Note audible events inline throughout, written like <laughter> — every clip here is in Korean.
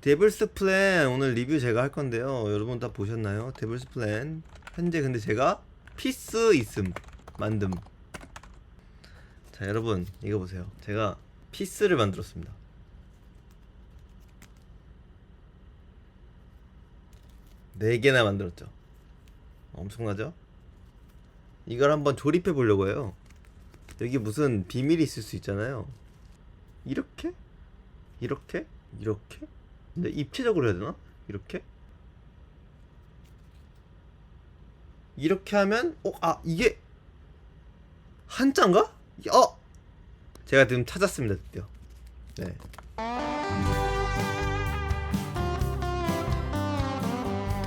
데블스 플랜 오늘 리뷰 제가 할 건데요. 여러분 다 보셨나요? 데블스 플랜 현재 근데 제가 피스 있음 만듦. 자 여러분 이거 보세요. 제가 피스를 만들었습니다. 네 개나 만들었죠. 엄청나죠? 이걸 한번 조립해 보려고 해요. 여기 무슨 비밀이 있을 수 있잖아요. 이렇게? 이렇게? 이렇게? 근데 입체적으로 해야 되나? 이렇게? 이렇게 하면 어? 아 이게 한자인가? 어! 제가 지금 찾았습니다 드디어 네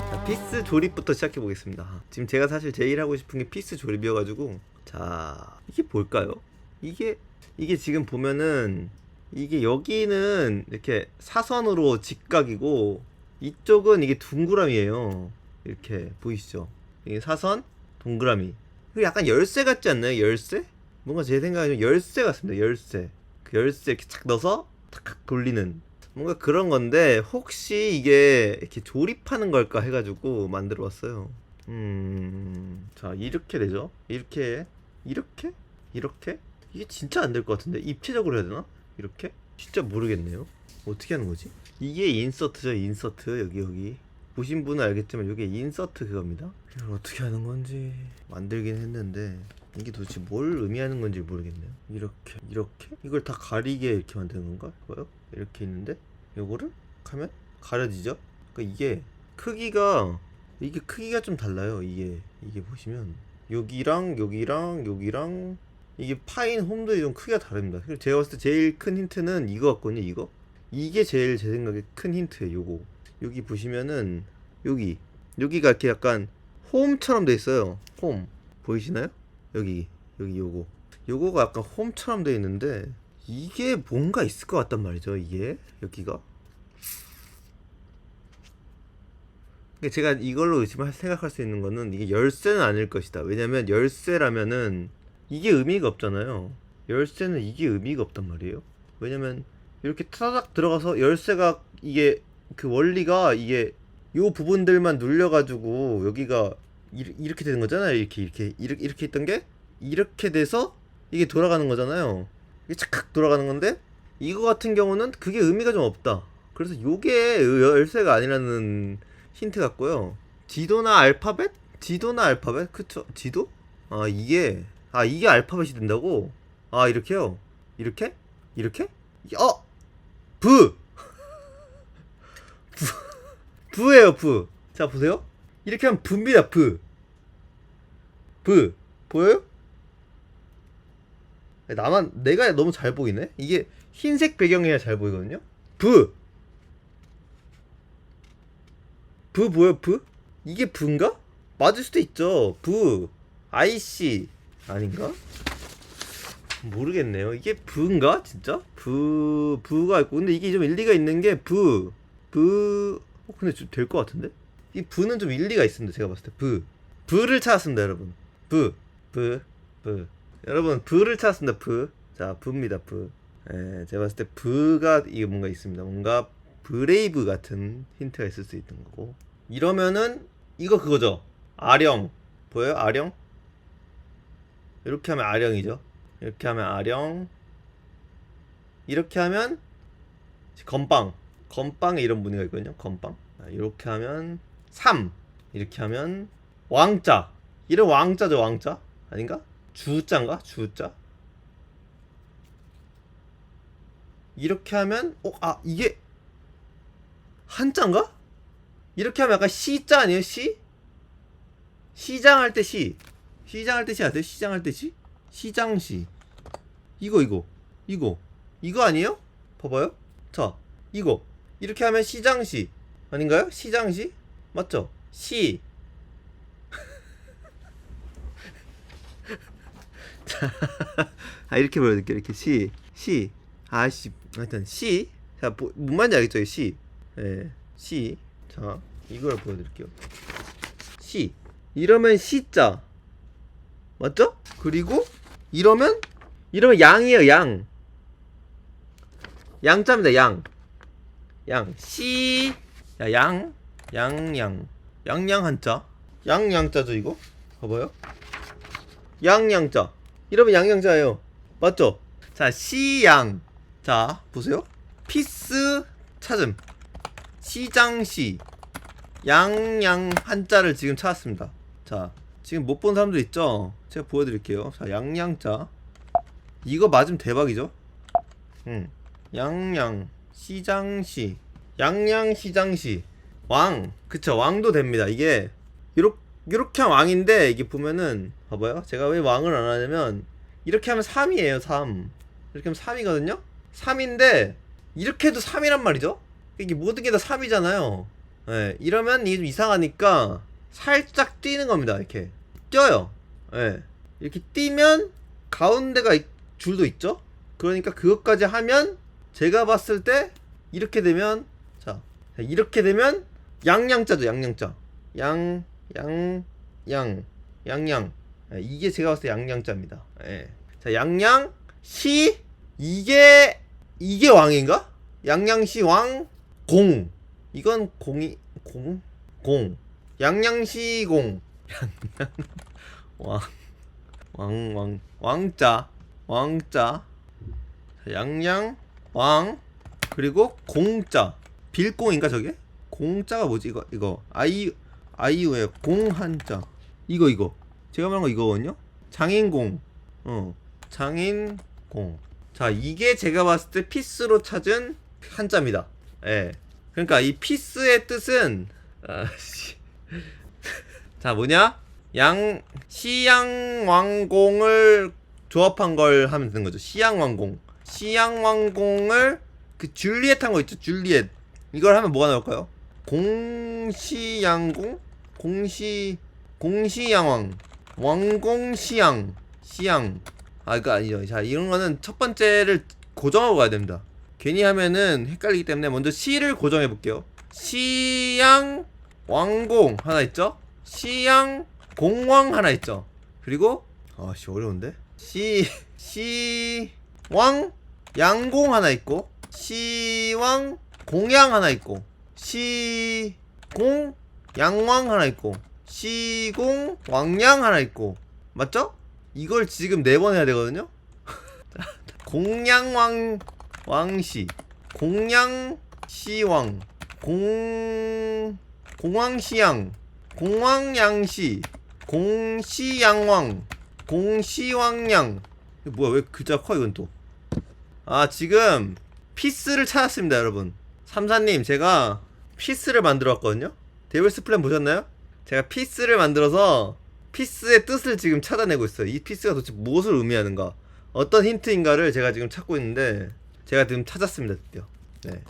자, 피스 조립부터 시작해 보겠습니다 지금 제가 사실 제일 하고 싶은 게 피스 조립이어가지고 자 이게 뭘까요? 이게 이게 지금 보면은 이게 여기는 이렇게 사선으로 직각이고 이쪽은 이게 둥그람이에요. 이렇게 보이시죠? 이게 사선 동그라미. 이거 약간 열쇠 같지 않나요? 열쇠? 뭔가 제 생각에 좀 열쇠 같습니다. 열쇠. 그 열쇠 이렇게 착 넣어서 탁탁 돌리는 뭔가 그런 건데 혹시 이게 이렇게 조립하는 걸까 해가지고 만들어 봤어요. 음, 자 이렇게 되죠? 이렇게 이렇게 이렇게 이게 진짜 안 될 것 같은데 입체적으로 해야 되나? 이렇게? 진짜 모르겠네요. 어떻게 하는 거지? 이게 인서트죠, 인서트. 여기, 여기. 보신 분은 알겠지만, 이게 인서트 그겁니다. 이걸 어떻게 하는 건지 만들긴 했는데, 이게 도대체 뭘 의미하는 건지 모르겠네요. 이렇게, 이렇게? 이걸 다 가리게 이렇게 만드는 건가? 이거요? 이렇게 있는데, 요거를 하면 가려지죠? 그러니까 이게 크기가, 이게 크기가 좀 달라요. 이게, 이게 보시면. 여기랑, 여기랑, 여기랑, 이게 파인 홈들이 좀 크기가 다릅니다. 제가 봤을 때 제일 큰 힌트는 이거 같거든요. 이거 이게 제일 제 생각에 큰 힌트예요. 요거 여기 보시면은 여기 여기가 이렇게 약간 홈처럼 돼 있어요. 홈 보이시나요? 여기 여기 요거 요거가 약간 홈처럼 돼 있는데 이게 뭔가 있을 것 같단 말이죠. 이게 여기가 근데 제가 이걸로 의심할 생각할 수 있는 거는 이게 열쇠는 아닐 것이다. 왜냐면 열쇠라면은 이게 의미가 없잖아요. 열쇠는 이게 의미가 없단 말이에요. 왜냐면 이렇게 타닥 들어가서 열쇠가 이게 그 원리가 이게 요 부분들만 눌려가지고 여기가 이- 이렇게 되는 거잖아요. 이렇게 이렇게 이렇게 이렇게 있던 게 이렇게 돼서 이게 돌아가는 거잖아요. 이게 착각 돌아가는 건데 이거 같은 경우는 그게 의미가 좀 없다. 그래서 요게 열쇠가 아니라는 힌트 같고요. 지도나 알파벳? 지도나 알파벳? 그쵸? 지도? 아 이게 아 이게 알파벳이 된다고? 아 이렇게요? 이렇게? 이렇게? 어! 부! <laughs> 부 부예요 부. 자 보세요. 이렇게 하면 부입니다 부. 부 보여요? 나만 내가 너무 잘 보이네. 이게 흰색 배경이야 잘 보이거든요. 부. 부 뭐야 부? 이게 부인가? 맞을 수도 있죠. 부. 아이씨 아닌가? 모르겠네요. 이게 부인가 진짜? 부 부가 있고 근데 이게 좀 일리가 있는 게 부. 부 어, 근데 좀될것 같은데? 이 부는 좀 일리가 있습니다. 제가 봤을 때 부. 부를 찾았습니다, 여러분. 부. 부. 부. 여러분 부를 찾았습니다. 부. 자, 부입니다. 부. 예, 제가 봤을 때 부가 이게 뭔가 있습니다. 뭔가 브레이브 같은 힌트가 있을 수 있는 거고. 이러면은 이거 그거죠. 아령. 보여요? 아령? 이렇게 하면 아령이죠. 이렇게 하면 아령. 이렇게 하면 건빵. 건빵에 이런 무늬가 있거든요. 건빵. 아, 이렇게 하면 3. 이렇게 하면 왕자. 이런 왕자죠, 왕자? 아닌가? 주자인가? 주자? 이렇게 하면 어, 아, 이게 한자인가? 이렇게 하면 약간 시자 아니에요? 시? 시장 할 때 시. 시장할 때시 아세요? 시장할 때 시? 시장시. 이거 이거. 이거. 이거 아니에요? 봐봐요. 자, 이거. 이렇게 하면 시장시. 아닌가요? 시장시? 맞죠? 시. <laughs> 자, 아 이렇게 보여드릴게요. 이렇게 시. 시. 아씨. 하여튼 시. 자, 뭐, 뭔 말인지 알겠죠? 이 시. 예. 시. 자, 이걸 보여드릴게요. 시. 이러면 시자. 맞죠? 그리고 이러면 이러면 양이에요, 양. 양자입니다, 양. 양, 시, 야, 양, 양양, 양양 한자, 양양자죠 이거? 봐봐요. 양양자. 이러면 양양자예요. 맞죠? 자, 시양. 자, 보세요. 피스 찾음. 시장시. 양양 한자를 지금 찾았습니다. 자, 지금 못 본 사람들 있죠? 제가 보여드릴게요. 자, 양양자. 이거 맞으면 대박이죠? 음. 양양 시장시. 양양 시장시. 왕. 그쵸, 왕도 됩니다. 이게 요렇게 요렇게 하면 왕인데 이게 보면은 봐봐요. 제가 왜 왕을 안 하냐면 이렇게 하면 3이에요. 3. 이렇게 하면 3이거든요. 3인데 이렇게 해도 3이란 말이죠. 이게 모든 게 다 3이잖아요. 예. 이러면 이게 좀 이상하니까 살짝 뛰는 겁니다. 이렇게 뛰어요. 예. 이렇게 뛰면 가운데가 이- 줄도 있죠. 그러니까 그것까지 하면 제가 봤을 때 이렇게 되면 자 이렇게 되면 양양자죠. 양양자. 양 양, 양, 양양. 예, 이게 제가 봤을 때 양양자입니다. 예. 자, 양양, 시, 이게, 이게 왕인가? 양양시 왕, 공. 이건 공이, 공? 공. 양양시 공. 양양, 왕, 왕, 왕, 왕자, 왕자. 자, 양양, 왕, 그리고 공자. 빌공인가 저게? 공자가 뭐지 이거 이거? 아이 아이유의 공한자. 이거 이거. 제가 말한 거 이거거든요? 장인공. 어 장인공. 자 이게 제가 봤을 때 피스로 찾은 한자입니다. 예. 그러니까 이 피스의 뜻은 아씨 자 뭐냐? 양 시양왕공을 조합한 걸 하면 되는 거죠. 시양왕공. 시양왕공을 그 줄리엣 한 거 있죠? 줄리엣. 이걸 하면 뭐가 나올까요? 공시양공? 공시 공시양왕. 왕공시양. 시양. 아 이거 아니죠. 자 이런 거는 첫 번째를 고정하고 가야 됩니다. 괜히 하면은 헷갈리기 때문에 먼저 시를 고정해 볼게요. 시양 왕공. 하나 있죠 시양 공왕 하나 있죠. 그리고 아씨 어려운데? 시 시왕 양공 하나 있고 시왕 공양 하나 있고 시공 양왕 하나 있고 시공 왕양 하나 있고. 맞죠? 이걸 지금 네 번 해야 되거든요. <laughs> 공양왕 왕시. 공양 시왕. 공 공왕시양 공왕양시 공시양왕 공시왕양. 뭐야 왜 글자 커 이건 또? 아 지금 피스를 찾았습니다 여러분. 삼사님 제가 피스를 만들어 왔거든요? 데블스 플랜 보셨나요? 제가 피스를 만들어서 피스의 뜻을 지금 찾아내고 있어요. 이 피스가 도대체 무엇을 의미하는가? 어떤 힌트인가를 제가 지금 찾고 있는데 제가 지금 찾았습니다 드디어. 네.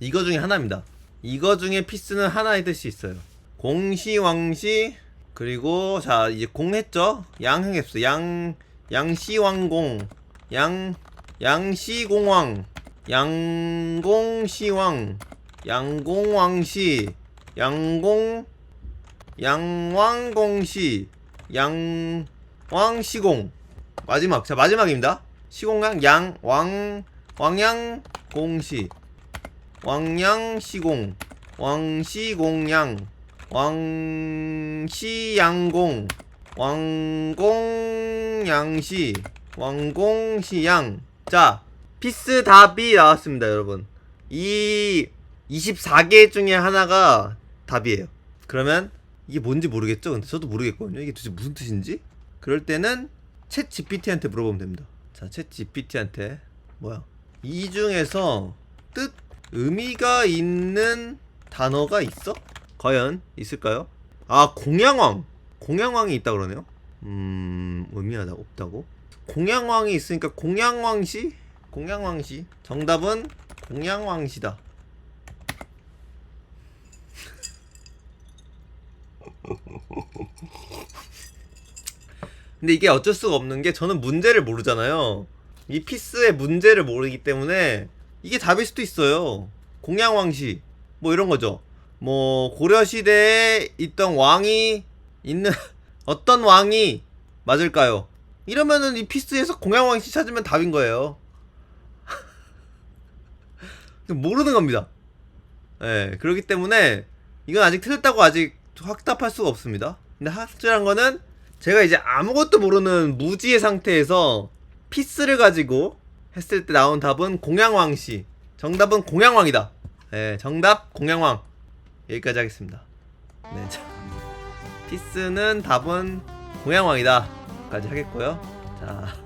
이거 중에 하나입니다 이거 중에 피스는 하나의 뜻이 있어요. 공시 왕시 그리고 자 이제 공 했죠? 양행했어 양 양시 왕공 양 양시 공왕 양공시 왕 양공 왕시 양공 양왕공시 양왕시공. 마지막. 자 마지막입니다. 시공양 양왕 왕양 공시 왕양시공 왕시공양 왕시양공 왕공양시 왕공시양. 자 피스 답이 나왔습니다 여러분. 이 24개 중에 하나가 답이에요. 그러면 이게 뭔지 모르겠죠? 근데 저도 모르겠거든요. 이게 도대체 무슨 뜻인지? 그럴 때는 챗 GPT한테 물어보면 됩니다. 자챗 GPT한테 뭐야? 이 중에서 뜻 의미가 있는 단어가 있어? 과연 있을까요? 아 공양왕. 공양왕이 있다 그러네요. 음 의미하다 없다고? 공양왕이 있으니까 공양왕시? 공양왕시. 정답은 공양왕시다. 근데 이게 어쩔 수가 없는 게 저는 문제를 모르잖아요. 이 피스의 문제를 모르기 때문에 이게 답일 수도 있어요 공양왕시 뭐 이런 거죠 뭐 고려 시대에 있던 왕이 있는 <laughs> 어떤 왕이 맞을까요? 이러면은 이 피스에서 공양왕씨 찾으면 답인 거예요. <laughs> 모르는 겁니다. 예, 그렇기 때문에 이건 아직 틀렸다고 아직 확답할 수가 없습니다. 근데 확실한 거는 제가 이제 아무것도 모르는 무지의 상태에서 피스를 가지고 했을 때 나온 답은 공양왕씨. 정답은 공양왕이다. 예, 정답 공양왕. 여기까지 하겠습니다. 네, 자. <laughs> 피스는 답은 공양왕이다. 까지 하겠고요. 자.